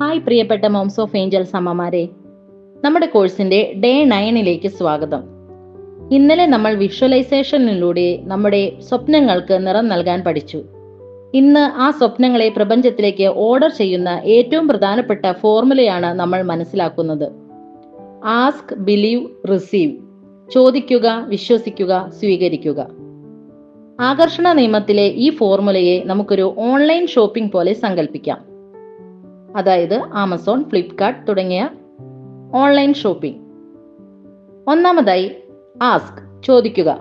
Hi പ്രിയപ്പെട്ട moms of Angeles അമ്മമാരെ. നമ്മുടെ കോഴ്സിന്റെ ഡേ നയനിലേക്ക് സ്വാഗതം. ഇന്നലെ നമ്മൾ വിഷ്വലൈസേഷനിലൂടെ നമ്മുടെ സ്വപ്നങ്ങൾക്ക് നിറം നൽകാൻ പഠിച്ചു. ഇന്ന് ആ സ്വപ്നങ്ങളെ പ്രപഞ്ചത്തിലേക്ക് ഓർഡർ ചെയ്യുന്ന ഏറ്റവും പ്രധാനപ്പെട്ട ഫോർമുലയാണ് നമ്മൾ മനസ്സിലാക്കുന്നത്. Ask believe receive. ചോദിക്കുക വിശ്വസിക്കുക സ്വീകരിക്കുക. ആകർഷണ നിയമത്തിലെ ഈ ഫോർമുലയെ നമുക്കൊരു ഓൺലൈൻ ഷോപ്പിംഗ് പോലെ സങ്കല്പിക്കാം അതായത് ആമസോൺ ഫ്ലിപ്കാർട്ട് തുടങ്ങിയ ഓൺലൈൻ ഷോപ്പിംഗ്. ഒന്നാമതായി ആസ്ക് ചോദിക്കുക.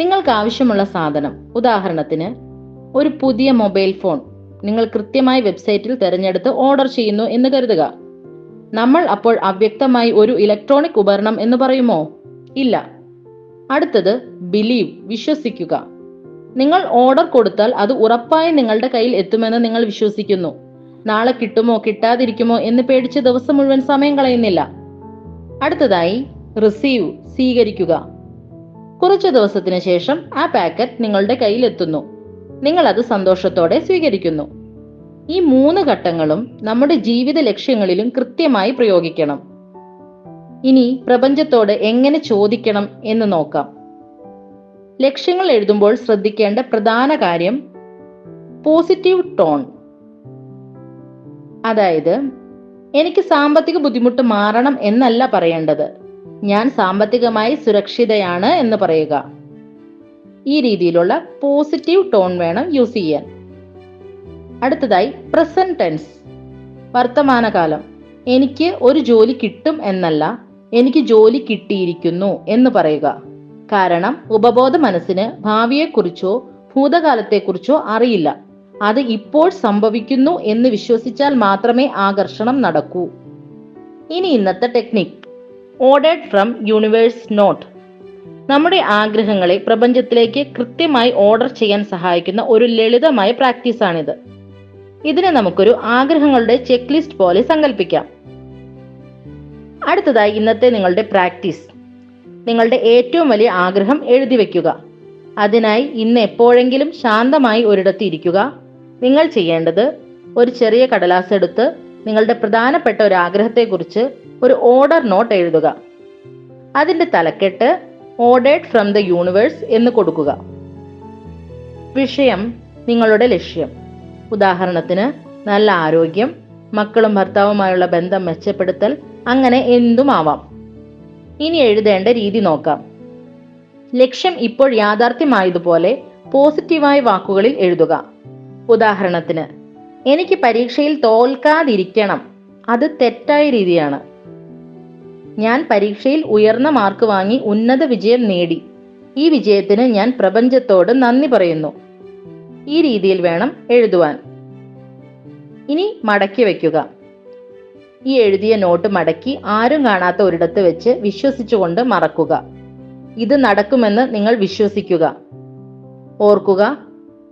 നിങ്ങൾക്ക് ആവശ്യമുള്ള സാധനം. ഉദാഹരണത്തിന് ഒരു പുതിയ മൊബൈൽ ഫോൺ. നിങ്ങൾ കൃത്യമായി വെബ്സൈറ്റിൽ തിരഞ്ഞെടുത്ത് ഓർഡർ ചെയ്യുന്നു എന്ന് കരുതുക. നമ്മൾ അപ്പോൾ അവ്യക്തമായി ഒരു ഇലക്ട്രോണിക് ഉപകരണം എന്ന് പറയുമോ? ഇല്ല. അടുത്തത് ബിലീവ് വിശ്വസിക്കുക. നിങ്ങൾ ഓർഡർ കൊടുത്താൽ അത് ഉറപ്പായി നിങ്ങളുടെ കയ്യിൽ എത്തുമെന്ന് നിങ്ങൾ വിശ്വസിക്കുന്നു. നാളെ കിട്ടുമോ കിട്ടാതിരിക്കുമോ എന്ന് പേടിച്ച് ദിവസം മുഴുവൻ സമയം കളയുന്നില്ല. അടുത്തതായി റിസീവ് സ്വീകരിക്കുക. കുറച്ചു ദിവസത്തിന് ശേഷം ആ പാക്കറ്റ് നിങ്ങളുടെ കയ്യിലെത്തുന്നു. നിങ്ങൾ അത് സന്തോഷത്തോടെ സ്വീകരിക്കുന്നു. ഈ മൂന്ന് ഘട്ടങ്ങളും നമ്മുടെ ജീവിത ലക്ഷ്യങ്ങളിലും കൃത്യമായി പ്രയോഗിക്കണം. ഇനി പ്രപഞ്ചത്തോട് എങ്ങനെ ചോദിക്കണം എന്ന് നോക്കാം. ലക്ഷ്യങ്ങൾ എഴുതുമ്പോൾ ശ്രദ്ധിക്കേണ്ട പ്രധാന കാര്യം പോസിറ്റീവ് ടോൺ അതായത് എനിക്ക് സാമ്പത്തിക ബുദ്ധിമുട്ട് മാറണം എന്നല്ല പറയേണ്ടത്. ഞാൻ സാമ്പത്തികമായി സുരക്ഷിതയാണ് എന്ന് പറയുക. ഈ രീതിയിലുള്ള പോസിറ്റീവ് ടോൺ വേണം യൂസ് ചെയ്യാൻ. അടുത്തതായി പ്രസന്റ് ടെൻസ് വർത്തമാനകാലം. എനിക്ക് ഒരു ജോലി കിട്ടും എന്നല്ല എനിക്ക് ജോലി കിട്ടിയിരിക്കുന്നു എന്ന് പറയുക. കാരണം ഉപബോധ മനസ്സിന് ഭാവിയെക്കുറിച്ചോ ഭൂതകാലത്തെക്കുറിച്ചോ അറിയില്ല. അത് ഇപ്പോൾ സംഭവിക്കുന്നു എന്ന് വിശ്വസിച്ചാൽ മാത്രമേ ആകർഷണം നടക്കൂ. ഇനി ഇന്നത്തെ technique ordered from universe note നമ്മുടെ ആഗ്രഹങ്ങളെ പ്രപഞ്ചത്തിലേക്ക് കൃത്യമായി ഓർഡർ ചെയ്യാൻ സഹായിക്കുന്ന ഒരു ലളിതമായ പ്രാക്ടീസാണിത് ഇതിനെ നമുക്കൊരു ആഗ്രഹങ്ങളുടെ ചെക്ക് ലിസ്റ്റ് പോലെ സങ്കല്പിക്കാം അടുത്തതായി ഇന്നത്തെ നിങ്ങളുടെ പ്രാക്ടീസ് നിങ്ങളുടെ ഏറ്റവും വലിയ ആഗ്രഹം എഴുതി വെക്കുക. അതിനായി ഇന്ന് എപ്പോഴെങ്കിലും ശാന്തമായി ഒരിടത്ത് ഇരിക്കുക. നിങ്ങൾ ചെയ്യേണ്ടത് ഒരു ചെറിയ കടലാസ് എടുത്ത് നിങ്ങളുടെ പ്രധാനപ്പെട്ട ഒരു ആഗ്രഹത്തെക്കുറിച്ച് ഒരു ഓർഡർ നോട്ട് എഴുതുക. അതിന്റെ തലക്കെട്ട് ഓർഡേഡ് ഫ്രം ദ യൂണിവേഴ്സ് എന്ന് കൊടുക്കുക. വിഷയം നിങ്ങളുടെ ലക്ഷ്യം. ഉദാഹരണത്തിന് നല്ല ആരോഗ്യം മക്കളും ഭർത്താവുമായുള്ള ബന്ധം മെച്ചപ്പെടുത്തൽ അങ്ങനെ എന്തുമാവാം? ഇനി എഴുതേണ്ട രീതി നോക്കാം. ലക്ഷ്യം ഇപ്പോൾ യാഥാർത്ഥ്യമായതുപോലെ പോസിറ്റീവായ വാക്കുകളിൽ എഴുതുക. ഉദാഹരണത്തിന് എനിക്ക് പരീക്ഷയിൽ തോൽക്കാതിരിക്കണം. അത് തെറ്റായ രീതിയാണ്. ഞാൻ പരീക്ഷയിൽ ഉയർന്ന മാർക്ക് വാങ്ങി ഉന്നത വിജയം നേടി. ഈ വിജയത്തിന് ഞാൻ പ്രപഞ്ചത്തോട് നന്ദി പറയുന്നു. ഈ രീതിയിൽ വേണം എഴുതുവാൻ. ഇനി മടക്കി വയ്ക്കുക. ഈ എഴുതിയ നോട്ട് മടക്കി ആരും കാണാത്ത ഒരിടത്ത് വെച്ച് വിശ്വസിച്ചുകൊണ്ട് മറക്കുക. ഇത് നടക്കുമെന്ന് നിങ്ങൾ വിശ്വസിക്കുക. ഓർക്കുക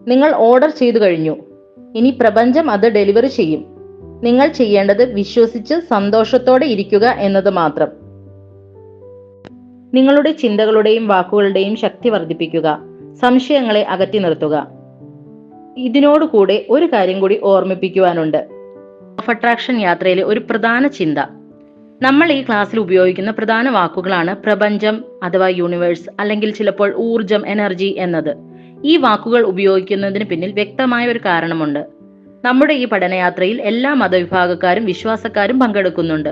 നിങ്ങൾ ഓർഡർ ചെയ്തു കഴിഞ്ഞു. ഇനി പ്രപഞ്ചം അത് ഡെലിവറി ചെയ്യും. നിങ്ങൾ ചെയ്യേണ്ടത് വിശ്വസിച്ച് സന്തോഷത്തോടെ ഇരിക്കുക എന്നത് മാത്രം. നിങ്ങളുടെ ചിന്തകളുടെയും വാക്കുകളുടെയും ശക്തി വർദ്ധിപ്പിക്കുക. സംശയങ്ങളെ അകറ്റി നിർത്തുക. ഇതിനോടുകൂടെ ഒരു കാര്യം കൂടി ഓർമ്മിപ്പിക്കുവാനുണ്ട്. ഓഫ് അട്രാക്ഷൻ യാത്രയിലെ ഒരു പ്രധാന ചിന്ത. നമ്മൾ ഈ ക്ലാസ്സിൽ ഉപയോഗിക്കുന്ന പ്രധാന വാക്കുകളാണ് പ്രപഞ്ചം അഥവാ യൂണിവേഴ്സ് അല്ലെങ്കിൽ ചിലപ്പോൾ ഊർജം എനർജി എന്നത്. ഈ വാക്കുകൾ ഉപയോഗിക്കുന്നതിന് പിന്നിൽ വ്യക്തമായ ഒരു കാരണമുണ്ട്. നമ്മുടെ ഈ പഠനയാത്രയിൽ എല്ലാ മതവിഭാഗക്കാരും വിശ്വാസക്കാരും പങ്കെടുക്കുന്നുണ്ട്.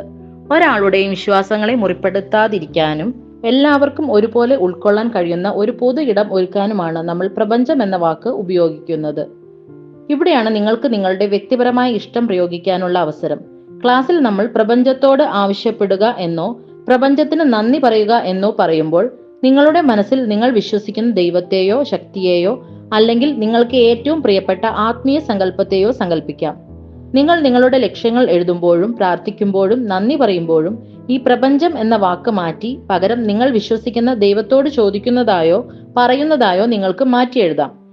ഒരാളുടെയും വിശ്വാസങ്ങളെ മുറിപ്പെടുത്താതിരിക്കാനും എല്ലാവർക്കും ഒരുപോലെ ഉൾക്കൊള്ളാൻ കഴിയുന്ന ഒരു പൊതു ഇടം ഒരുക്കാനുമാണ് നമ്മൾ പ്രപഞ്ചം എന്ന വാക്ക് ഉപയോഗിക്കുന്നത്. ഇവിടെയാണ് നിങ്ങൾക്ക് നിങ്ങളുടെ വ്യക്തിപരമായ ഇഷ്ടം പ്രയോഗിക്കാനുള്ള അവസരം. ക്ലാസ്സിൽ നമ്മൾ പ്രപഞ്ചത്തോട് ആവശ്യപ്പെടുക എന്നോ പ്രപഞ്ചത്തിന് നന്ദി പറയുക എന്നോ പറയുമ്പോൾ നിങ്ങളുടെ മനസ്സിൽ നിങ്ങൾ വിശ്വസിക്കുന്ന ദൈവത്തെയോ ശക്തിയെയോ അല്ലെങ്കിൽ നിങ്ങൾക്ക് ഏറ്റവും പ്രിയപ്പെട്ട ആത്മീയ സങ്കല്പത്തെയോ സങ്കല്പിക്കാം. നിങ്ങൾ നിങ്ങളുടെ ലക്ഷ്യങ്ങൾ എഴുതുമ്പോഴും പ്രാർത്ഥിക്കുമ്പോഴും നന്ദി പറയുമ്പോഴും ഈ പ്രപഞ്ചം എന്ന വാക്ക് മാറ്റി പകരം നിങ്ങൾ വിശ്വസിക്കുന്ന ദൈവത്തോട് ചോദിക്കുന്നതായോ പറയുന്നതായോ നിങ്ങൾക്ക് മാറ്റി എഴുതാം.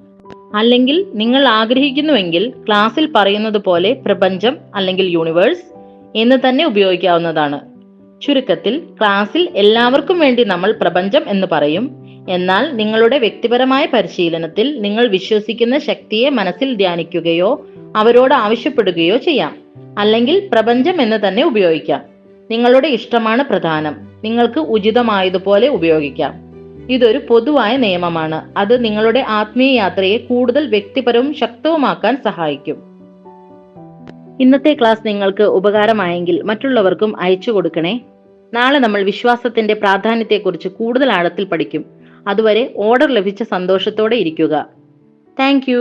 അല്ലെങ്കിൽ നിങ്ങൾ ആഗ്രഹിക്കുന്നുവെങ്കിൽ ക്ലാസ്സിൽ പറയുന്നത് പോലെ പ്രപഞ്ചം അല്ലെങ്കിൽ യൂണിവേഴ്സ് എന്ന് തന്നെ ഉപയോഗിക്കാവുന്നതാണ്. ചുരുക്കത്തിൽ ക്ലാസ്സിൽ എല്ലാവർക്കും വേണ്ടി നമ്മൾ പ്രപഞ്ചം എന്ന് പറയും. എന്നാൽ നിങ്ങളുടെ വ്യക്തിപരമായ പരിശീലനത്തിൽ നിങ്ങൾ വിശ്വസിക്കുന്ന ശക്തിയെ മനസ്സിൽ ധ്യാനിക്കുകയോ അവരോട് ആവശ്യപ്പെടുകയോ ചെയ്യാം. അല്ലെങ്കിൽ പ്രപഞ്ചം എന്ന് തന്നെ ഉപയോഗിക്കാം. നിങ്ങളുടെ ഇഷ്ടമാണ് പ്രധാനം. നിങ്ങൾക്ക് ഉചിതമായതുപോലെ ഉപയോഗിക്കാം. ഇതൊരു പൊതുവായ നിയമമാണ്. അത് നിങ്ങളുടെ ആത്മീയ യാത്രയെ കൂടുതൽ വ്യക്തിപരവും ശക്തവുമാക്കാൻ സഹായിക്കും. ഇന്നത്തെ ക്ലാസ് നിങ്ങൾക്ക് ഉപകാരമായെങ്കിൽ മറ്റുള്ളവർക്കും അയച്ചു കൊടുക്കണേ. നാളെ നമ്മൾ വിശ്വാസത്തിന്റെ പ്രാധാന്യത്തെക്കുറിച്ച് കൂടുതൽ ആഴത്തിൽ പഠിക്കും. അതുവരെ ഓർഡർ ലഭിച്ച സന്തോഷത്തോടെ ഇരിക്കുക. താങ്ക്